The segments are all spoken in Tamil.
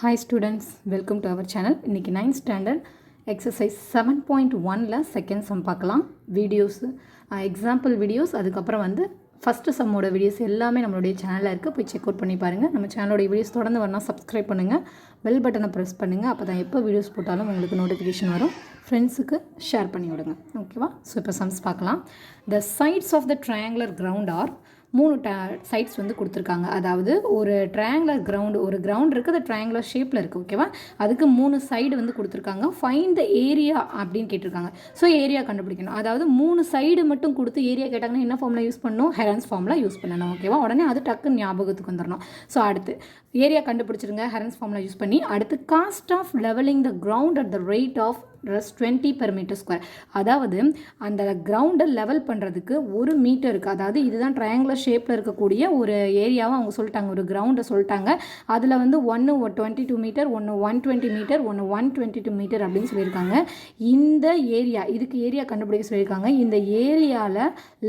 Hi students welcome to our channel இன்றைக்கி ninth standard exercise seven point ஒனில் செகண்ட் சம் பார்க்கலாம். வீடியோஸு எக்ஸாம்பிள் வீடியோஸ் அதுக்கப்புறம் வந்து ஃபஸ்ட்டு சம்மோட வீடியோஸ் எல்லாமே நம்மளுடைய சேனலில் இருக்குது போய் செக் அவுட் பண்ணி பாருங்கள் நம்ம சேனலோட வீடியோஸ் தொடர்ந்து வரணும் சப்ஸ்கிரைப் பண்ணுங்கள் பெல் பட்டனை ப்ரெஸ் பண்ணுங்கள் அப்போ தான் எப்போ வீடியோஸ் போட்டாலும் உங்களுக்கு நோட்டிஃபிகேஷன் வரும். ஃப்ரெண்ட்ஸுக்கு ஷேர் பண்ணி விடுங்க. ஓகேவா ஸோ இப்போ சம்ஸ் பார்க்கலாம். The sides of the triangular ground are மூணு ட சைட்ஸ் வந்து கொடுத்துருக்காங்க. அதாவது ஒரு ட்ரையாங்குலர் கிரவுண்டு ஒரு கிரவுண்ட் இருக்குது அது ட்ரையாங்குலர் ஷேப்பில் இருக்குது ஓகேவா அதுக்கு மூணு சைடு வந்து கொடுத்துருக்காங்க. ஃபைன் த ஏரியா அப்படின்னு கேட்டிருக்காங்க. ஸோ ஏரியா கண்டுபிடிக்கணும். அதாவது மூணு சைடு மட்டும் கொடுத்து ஏரியா கேட்டாங்கன்னா என்ன ஃபார்மில் யூஸ் பண்ணணும்? ஹெரன்ஸ் ஃபார்மில் யூஸ் பண்ணணும் ஓகேவா உடனே அது டக்குன்னு ஞாபகத்துக்கு வந்துடணும் ஸோ அடுத்து ஏரியா கண்டுபிடிச்சிருங்க. ஹெரன்ஸ் ஃபார்மில் யூஸ் பண்ணி அடுத்து cost of leveling the ground at the rate of plus twenty per meter square அதாவது அந்த கிரவுண்டை லெவல் பண்ணுறதுக்கு ஒரு மீட்டருக்கு அதாவது இதுதான் ட்ரையாங்குலர் ஷேப்பில் இருக்கக்கூடிய ஒரு ஏரியாவை அவங்க சொல்லிட்டாங்க. ஒரு கிரவுண்டை சொல்லிட்டாங்க. அதில் வந்து ஒன்று டுவெண்ட்டி டூ மீட்டர் ஒன்று ஒன் டுவெண்ட்டி மீட்டர் ஒன்று ஒன் டுவெண்ட்டி டூ மீட்டர் அப்படின்னு சொல்லியிருக்காங்க. இந்த ஏரியா இதுக்கு ஏரியா கண்டுபிடிக்க சொல்லியிருக்காங்க. இந்த ஏரியாவில்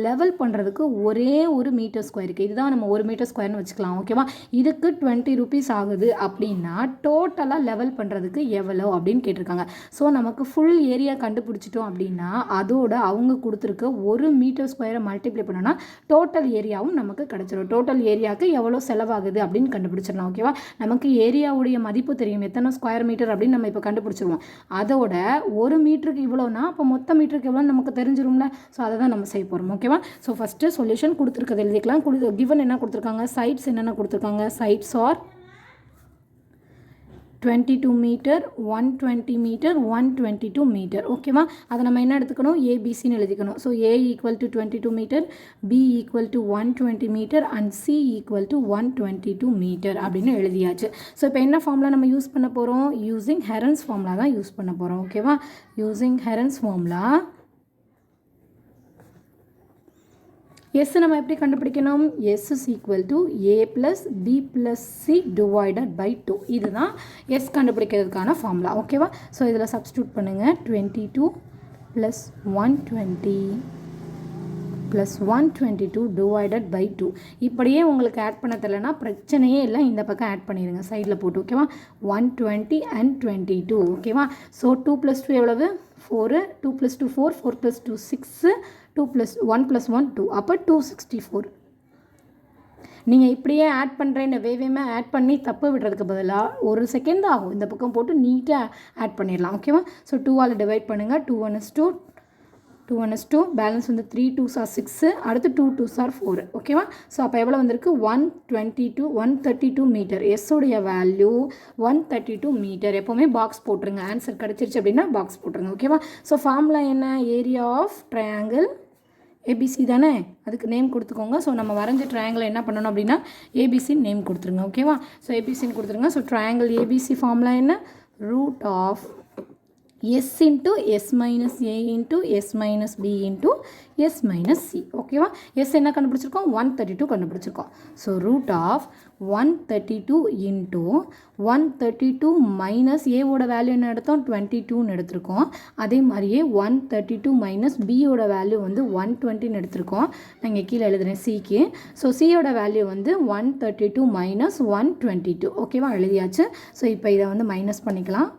லெவல் பண்ணுறதுக்கு ஒரே ஒரு மீட்டர் ஸ்கொயருக்கு இதுதான் நம்ம ஒரு மீட்டர் ஸ்கொயர்னு வச்சுக்கலாம் ஓகேவா இதுக்கு டுவெண்ட்டி ருபீஸ் ஆகுது அப்படின்னா டோட்டலாக லெவல் பண்ணுறதுக்கு எவ்வளோ அப்படின்னு கேட்டிருக்காங்க. ஸோ நமக்கு ஃபுல் ஏரியா கண்டுபிடிச்சிட்டோம் அப்படின்னா அதோட அவங்க கொடுத்துருக்க ஒரு மீட்டர் ஸ்கொயரை மல்டிப்ளை பண்ணோன்னா டோட்டல் ஏரியாவும் நமக்கு கிடச்சிடும் டோட்டல் ஏரியாவுக்கு எவ்வளோ செலவாகுது அப்படின்னு கண்டுபிடிச்சிடலாம் ஓகேவா நமக்கு ஏரியாவுடைய மதிப்பு தெரியும். எத்தனை ஸ்கொயர் மீட்டர் அப்படின்னு நம்ம இப்போ கண்டுபிடிச்சிருவோம். அதோட ஒரு மீட்டருக்கு இவ்வளோனா அப்போ மொத்த மீட்டருக்கு எவ்வளோன்னு நமக்கு தெரிஞ்சிரும்ல? ஸோ அதை தான் நம்ம செய்ய போகிறோம் ஓகேவா ஸோ ஃபஸ்ட்டு சொல்யூஷன் கொடுத்துருக்கிறது எழுதிக்கலாம். கொடு கிவன் என்ன கொடுத்துருக்காங்க? சைட்ஸ் என்னென்ன கொடுத்துருக்காங்க? Sides are twenty two meter one twenty meter one twenty two meter. ஓகேவா அதை நம்ம என்ன எடுத்துக்கணும்? ஏபிசின்னு எழுதிக்கணும். So A equal to twenty two meter B equal to one twenty meter and C equal to one twenty two meter அப்படின்னு எழுதியாச்சு. ஸோ இப்போ என்ன ஃபார்முலா நம்ம யூஸ் பண்ண போகிறோம் யூஸிங் ஹெரன்ஸ் ஃபார்முலா தான் யூஸ் பண்ண போகிறோம் ஓகேவா யூஸிங் ஹெரன்ஸ் ஃபார்முலா எஸ் நம்ம எப்படி கண்டுபிடிக்கணும்? S is equal to A plus B plus C divided by two இதுதான் எஸ் கண்டுபிடிக்கிறதுக்கான ஃபார்முலா ஓகேவா ஸோ இதில் சப்ஸ்டியூட் பண்ணுங்கள் twenty two plus one twenty plus one twenty two divided by two இப்படியே உங்களுக்கு ஆட் பண்ண தெரிலனா பிரச்சனையே இல்லை. இந்த பக்கம் ஆட் பண்ணிடுங்க சைடில் போட்டு ஓகேவா one twenty and twenty two ஓகேவா ஸோ டூ ப்ளஸ் டூ எவ்வளவு? Four two plus two four four plus two six two plus one plus one two அப்போ டூ சிக்ஸ்டி ஃபோர் நீங்கள் இப்படியே ஆட் பண்ணுறேன்னு வேவேமே ஆட் பண்ணி தப்பு விடுறதுக்கு பதிலாக ஒரு செகண்ட் தான் ஆகும். இந்த பக்கம் போட்டு நீட்டாக ஆட் பண்ணிடலாம். ஓகேவா ஸோ டூவால் டிவைட் பண்ணுங்கள் two one is two two one is two balance வந்து த்ரீ டூ சார் சிக்ஸு அடுத்து டூ டூ சார் ஃபோர் ஓகேவா ஸோ அப்போ எவ்வளோ வந்திருக்கு? One twenty two one thirty two meter எஸ்ஸோடைய value one thirty two meter எப்போவுமே பாக்ஸ் போட்டுருங்க. ஆன்சர் கிடச்சிருச்சு அப்படின்னா பாக்ஸ் போட்டுருங்க ஓகேவா ஸோ ஃபார்முலா என்ன? ஏரியா ஆஃப் ட்ரையாங்கிள் ஏபிசி தானே? அதுக்கு நேம் கொடுத்துக்கோங்க. ஸோ நம்ம வரைஞ்ச ட்ரையாங்கில் என்ன பண்ணணும் அப்படின்னா ஏபிசின்னு நேம் கொடுத்துருங்க ஓகேவா ஸோ ஏபிசின்னு கொடுத்துருங்க. ஸோ ட்ரையாங்கிள் ஏபிசி ஃபார்ம்லாம் என்ன? Root of S into S minus A into S minus B into S minus C ஓகேவா எஸ் என்ன கண்டுபிடிச்சிருக்கோம்? ஒன் தேர்ட்டி டூ கண்டுபிடிச்சிருக்கோம். So root of one thirty two into one thirty two minus ஏவோட வேல்யூ என்ன எடுத்தோம்? டுவெண்ட்டி டூன்னு எடுத்திருக்கோம். அதே மாதிரியே ஒன் தேர்ட்டி டூ மைனஸ் பியோட வேல்யூ வந்து ஒன் டுவெண்ட்டின்னு எடுத்திருக்கோம். நான் இங்கே கீழே எழுதுகிறேன் சிக்கு ஸோ சியோட வேல்யூ வந்து one thirty two minus one twenty two ஓகேவா எழுதியாச்சு. ஸோ இப்போ இதை வந்து மைனஸ் பண்ணிக்கலாம்.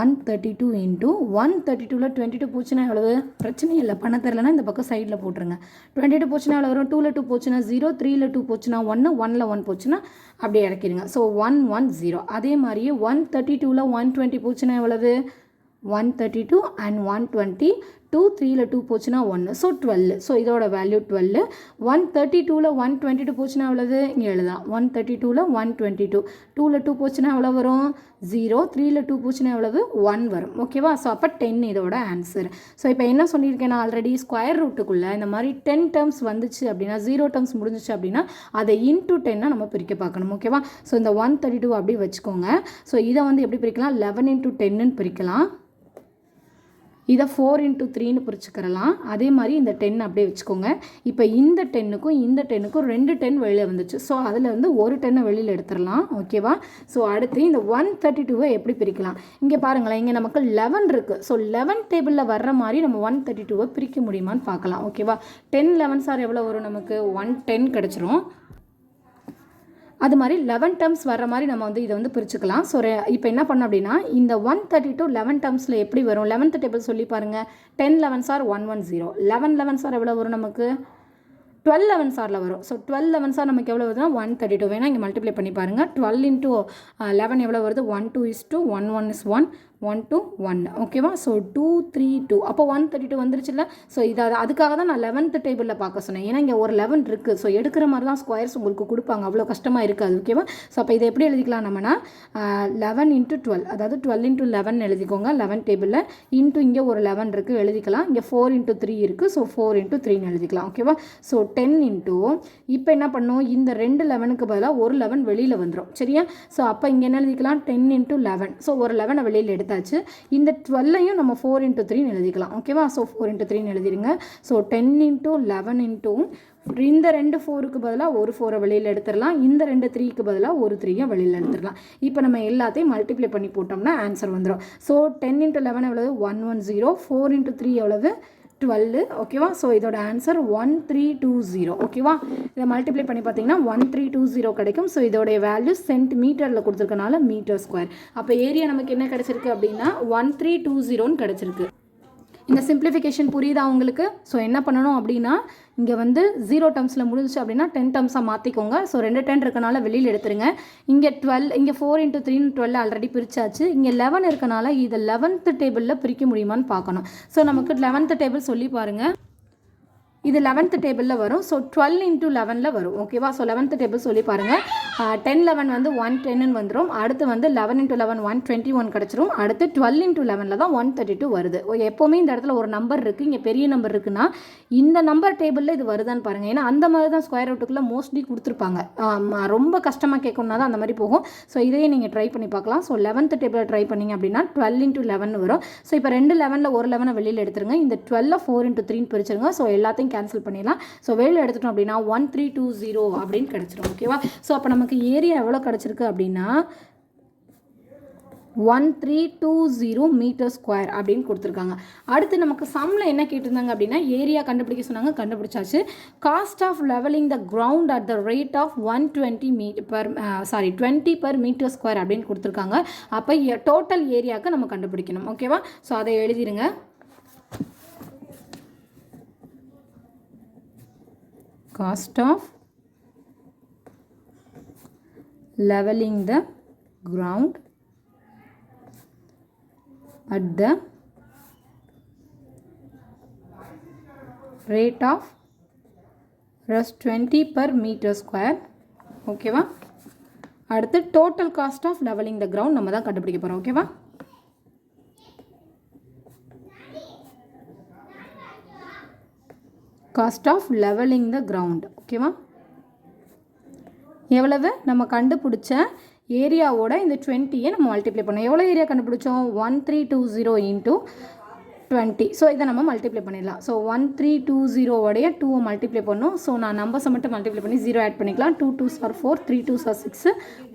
One thirty two into one thirty டூவில் டுவெண்ட்டி டூ போச்சுன்னா எவ்வளவு? பிரச்சனையும் இல்லை. பண்ண தெரிலனா இந்த பக்கம் சைடில் போட்டுருங்க. டுவெண்ட்டி டூ போச்சுன்னா எவ்வளோ வரும். டூவில் டூ போச்சுன்னா ஜீரோ த்ரீயில் டூ போச்சுன்னா ஒன்று ஒனில் ஒன் போச்சுன்னா அப்படியே இறக்கிடுங்க. ஸோ ஒன் ஒன் ஜீரோ அதே மாதிரியே ஒன் தேர்ட்டி டூவில் ஒன் டுவெண்ட்டி போச்சுன்னா எவ்வளவு? One thirty two and one twenty two த்ரீயில் டூ போச்சுன்னா ஒன்று ஸோ டுவெல் ஸோ இதோட வேல்யூ டுவெல் ஒன் தேர்ட்டி டூவில் ஒன் டுவெண்ட்டி டூ போச்சுன்னா எவ்வளவு? இங்கே எழுதலாம். ஒன் தேர்ட்டி டூவில் ஒன் டுவெண்ட்டி டூ டூவில் டூ போச்சுன்னா எவ்வளோ வரும்? ஜீரோ த்ரீயில் டூ போச்சுன்னா எவ்வளவு? ஒன் வரும். ஓகேவா ஸோ அப்போ டென் இதோட ஆன்சர் ஸோ இப்போ என்ன சொல்லியிருக்கேன் நான் ஆல்ரெடி ஸ்கொயர் ரூட்டுக்குள்ளே இந்த மாதிரி டென் டேர்ம்ஸ் வந்துச்சு அப்படின்னா ஜீரோ டேர்ம்ஸ் முடிஞ்சிச்சு அப்படின்னா அதை இன்டூ டென்னாக நம்ம பிரிக்க பார்க்கணும். ஓகேவா ஸோ இந்த ஒன் தேர்ட்டி டூ அப்படி வச்சுக்கோங்க. ஸோ இதை வந்து எப்படி பிரிக்கலாம்? லெவன் இன்டூ டென்னுன்னு பிரிக்கலாம். இதை ஃபோர் இன்ட்டு த்ரீன்னு பிரிச்சுக்கிறலாம். அதே மாதிரி இந்த டென் அப்படியே வச்சுக்கோங்க. இப்போ இந்த டென்னுக்கும் இந்த டென்னுக்கும் ரெண்டு டென் வெளியில் வந்துச்சு. ஸோ அதில் வந்து ஒரு டென்னை வெளியில் எடுத்துடலாம். ஓகேவா ஸோ அடுத்து இந்த ஒன் தேர்ட்டி டூவை எப்படி பிரிக்கலாம்? இங்கே பாருங்களேன். இங்கே நமக்கு லெவன் இருக்குது ஸோ லெவன் டேபிளில் வர்ற மாதிரி நம்ம ஒன் தேர்ட்டி டூவை பிரிக்க முடியுமான்னு பார்க்கலாம். ஓகேவா டென் லெவன் சார் எவ்வளோ வரும் நமக்கு? ஒன் டென் கிடச்சிரும். அது மாதிரி லெவன் டேர்ம்ஸ் வர மாதிரி நம்ம வந்து இதை வந்து பிரிச்சுக்கலாம். ஸோ இப்போ என்ன பண்ணோம் அப்படின்னா இந்த ஒன் தேர்ட்டி டு லெவன் டேர்ம்ஸில் எப்படி வரும்? லெவன்த் டேபிள் சொல்லி பாருங்கள் ten elevens are one one zero eleven elevens are எவ்வளோ வரும் நமக்கு? டுவெல் லெவன் ஆரில் வரும். ஸோ டுவெல் லெவன்ஸ் சார் நமக்கு எவ்வளோ வருதுன்னா ஒன் தேர்ட்டி டூ வேணால் இங்கே மல்டிப்ளை பண்ணி பாருங்கள் டுவெல் இன்ட்டு லெவன் எவ்வளோ வருது? One two is two one one is one one two one ஓகேவா ஸோ டூ த்ரீ டூ அப்போ ஒன் தேர்ட்டி டூ வந்துருச்சுல்ல? ஸோ இதை அதுக்காக தான் நான் லெவன்த்து டேபிளில் பார்க்க சொன்னேன். ஏன்னா இங்கே ஒரு லெவன் இருக்குது ஸோ எடுக்கிற மாதிரி தான் ஸ்கொயர்ஸ் உங்களுக்கு கொடுப்பாங்க. அவ்வளோ கஷ்டமாக இருக்காது. ஓகேவா ஸோ அப்போ இதை எப்படி எழுதிக்கலாம் நம்மனா? லெவன் இன்ட்டு டுவெல் அதாவது டுவெல் இன்ட்டு லெவன் எழுதிக்கோங்க. லெவன் டேபிளில் இன்ட்டு இங்கே ஒரு லெவன் இருக்குது எழுதிக்கலாம். இங்கே ஃபோர் இன்ட்டு த்ரீ இருக்குது ஸோ ஃபோர் இன்ட்டு த்ரீன்னு எழுதிக்கலாம். ஓகேவா ஸோ டென் இன்ட்டு இப்போ என்ன பண்ணும்? இந்த ரெண்டு லெவனுக்கு பதிலாக ஒரு லெவன் வெளியில் வந்துடும் சரியா? ஸோ அப்போ இங்கே என்ன எழுதிக்கலாம்? டென் இன்ட்டு லெவன் ஸோ ஒரு லெவனை வெளியில் எடுத்தாச்சு இந்த டுவெல்லையும் நம்ம ஃபோர் இன்ட்டு த்ரீன்னு எழுதிக்கலாம். ஓகேவா ஸோ ஃபோர் இன்ட்டு த்ரீன்னு எழுதிடுங்க so ten into eleven into இந்த ரெண்டு ஃபோருக்கு பதிலாக ஒரு ஃபோரை வெளியில் எடுத்துடலாம். இந்த ரெண்டு த்ரீக்கு பதிலாக ஒரு த்ரீயை வெளியில் எடுத்துடலாம். இப்போ நம்ம எல்லாத்தையும் மல்டிப்ளை பண்ணி போட்டோம்னா ஆன்சர் வந்துடும் ஸோ டென் இன்ட்டு லெவன் எவ்வளவு? One one zero four into three எவ்வளவு? டுவெல் ஓகேவா ஸோ இதோட answer one three two zero ஓகேவா இதை மல்டிப்ளை பண்ணி பார்த்தீங்கன்னா ஒன் த்ரீ டூ ஜீரோ கிடைக்கும். ஸோ இதோடைய வேல்யூ சென்ட் மீட்டரில் கொடுத்துருக்கனால மீட்டர் ஸ்கொயர் அப்போ ஏரியா நமக்கு என்ன கிடச்சிருக்கு அப்படின்னா ஒன் த்ரீ டூ ஜீரோன்னு கிடச்சிருக்கு. இந்த சிம்பிளிஃபிகேஷன் புரியுதா உங்களுக்கு? ஸோ என்ன பண்ணணும் அப்படின்னா இங்கே வந்து ஜீரோ டேர்ம்ஸில் முடிஞ்சிச்சு அப்படின்னா டென் டேர்ம்ஸாக மாற்றிக்கோங்க ஸோ ரெண்டு டென் இருக்கனால வெளியில் எடுத்துருங்க. இங்கே டுவெல் இங்கே ஃபோர் இன்ட்டு த்ரீன்னு டுவெல் ஆல்ரெடி பிரிச்சாச்சு. இங்கே லெவன் இருக்கனால இதை லெவன்த்து டேபிளில் பிரிக்க முடியுமான்னு பார்க்கணும். ஸோ நமக்கு லெவன்த்து டேபிள் சொல்லி பாருங்கள் இது லெவன்த்து டேபிளில் வரும். ஸோ டுவெல் இன்ட்டு லெவனில் வரும். ஓகேவா ஸோ லெவன்த்து டேபிள் சொல்லி பாருங்கள் டென் லெவன் வந்து ஒன் டென்னு வந்துடும் அடுத்து வந்து eleven into eleven one twenty one கிடச்சிரும். அடுத்து டுவெல் இன்ட்டு லெவனில் தான் ஒன் தேர்ட்டி டூ வருது எப்போவுமே இந்த இடத்துல ஒரு நம்பர் இருக்குது இங்கே பெரிய நம்பர் இருக்குன்னா இந்த நம்பர் டேபிளில் இது வருதான்னு பாருங்கள் ஏன்னா அந்த மாதிரி தான் ஸ்கொயர் ரூட்டுக்குள்ளே மோஸ்ட்லி கொடுத்துருப்பாங்க. ரொம்ப கஷ்டமாக கேட்கணுன்னா தான் அந்த மாதிரி போகும். ஸோ இதையே நீங்கள் ட்ரை பண்ணி பார்க்கலாம். ஸோ லெவன்த்து டேபிளில் ட்ரை பண்ணிங்க அப்படின்னா டுவெல் இன்ட்டு லெவன் வரும். ஸோ இப்போ ரெண்டு லெவனில் ஒரு லெவனை வெளியில் எடுத்துருங்க. இந்த டுவெல்ல ஃபோர் இன்ட்டு த்ரீன்னு பிரிச்சிருங்க. ஸோ எல்லாத்தையும் கேன்சல் பண்ணிடலாம். ஸோ வெளியில் எடுத்துட்டோம் அப்படின்னா ஒன் த்ரீ டூ ஜீரோ அப்படின்னு கிடச்சிரும். ஓகேவா ஸோ அப்போ நம்ம நமக்கு ஏரியா எவ்வளோ கிடச்சிருக்கு அப்படின்னா one three two zero meter square அப்படின்னு கொடுத்துருக்காங்க. அடுத்து நமக்கு சம்மில் என்ன கேட்டிருந்தாங்க அப்படின்னா ஏரியா கண்டுபிடிக்க சொன்னாங்க கண்டுபிடிச்சாச்சு. Cost of leveling the ground at the rate of one twenty me per sorry twenty per meter square அப்படின்னு கொடுத்துருக்காங்க. அப்போ டோட்டல் ஏரியாவுக்கு நம்ம கண்டுபிடிக்கணும். ஓகேவா ஸோ அதை எழுதிடுங்க cost of leveling the ground at the rate of rest 20 per meter square. ஓகேவா அடுத்து total cost of leveling the ground நம்ம தான் கண்டுபிடிக்க போகிறோம் ஓகேவா cost of leveling the ground ஓகேவா எவ்வளவு? நம்ம கண்டுபிடிச்ச ஏரியாவோட இந்த டுவெண்ட்டியை நம்ம மல்டிப்ளை பண்ணோம். எவ்வளோ ஏரியா கண்டுபிடிச்சோம்? One three two zero into twenty so இதை நம்ம மல்டிப்ளை பண்ணிடலாம். ஸோ ஒன் த்ரீ டூ ஜீரோவோடைய டூவை மல்டிப்ளை பண்ணோம். ஸோ நான் நம்பர்ஸை மட்டும் மல்டிப்ளை பண்ணி ஜீரோ ஆட் பண்ணிக்கலாம். Two two sir four three two sir six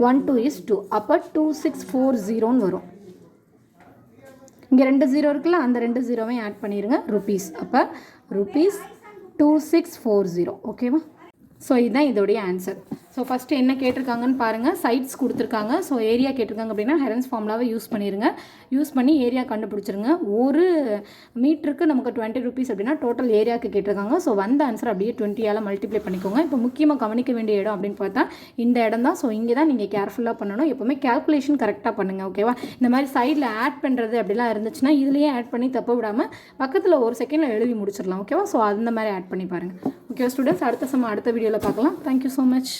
one two is two அப்போ டூ சிக்ஸ் ஃபோர் ஜீரோன்னு வரும். இங்கே ரெண்டு ஜீரோ இருக்குல்ல அந்த ரெண்டு ஜீரோவையும் ஆட் பண்ணிடுங்க ருபீஸ் அப்போ rupees two six four zero ஓகேவா ஸோ இதுதான் இதோடைய ஆன்சர் ஸோ ஃபஸ்ட்டு என்ன கேட்டிருக்காங்கன்னு பாருங்கள் சைட்ஸ் கொடுத்துருக்காங்க. ஸோ ஏரியா கேட்டிருக்காங்க அப்படின்னா ஹெரன்ஸ் ஃபார்முலாவை யூஸ் பண்ணிடுங்க யூஸ் பண்ணி ஏரியா கண்டுபிடிச்சிருங்க. ஒரு மீட்டருக்கு நமக்கு டுவெண்ட்டி ருபீஸ் அப்படின்னா டோட்டல் ஏரியாவுக்கு கேட்டிருக்காங்க. ஸோ வந்த ஆன்சர் அப்படியே டுவெண்ட்டியால் மல்டிப்ளை பண்ணிக்கோங்க. இப்போ முக்கியமாக கவனிக்க வேண்டிய இடம் அப்படின்னு பார்த்தா இந்த இடம் தான். ஸோ இங்கே தான் நீங்கள் கேர்ஃபுல்லாக பண்ணணும். எப்போவுமே கேல்குலேஷன் கரெக்டாக பண்ணுங்கள் ஓகேவா இந்த மாதிரி சைடில் ஆட் பண்ணுறது அப்படிலாம் இருந்துச்சுன்னா இதுலேயே ஆட் பண்ணி தப்ப விடாமல் பக்கத்தில் ஒரு செகண்டில் எழுதி முடிச்சிடலாம் ஓகேவா ஸோ அந்த மாதிரி ஆட் பண்ணி பாருங்கள் ஓகே ஸ்டூடெண்ட்ஸ் அடுத்த சம அடுத்த வீடியோவில் பார்க்கலாம். Thank you so much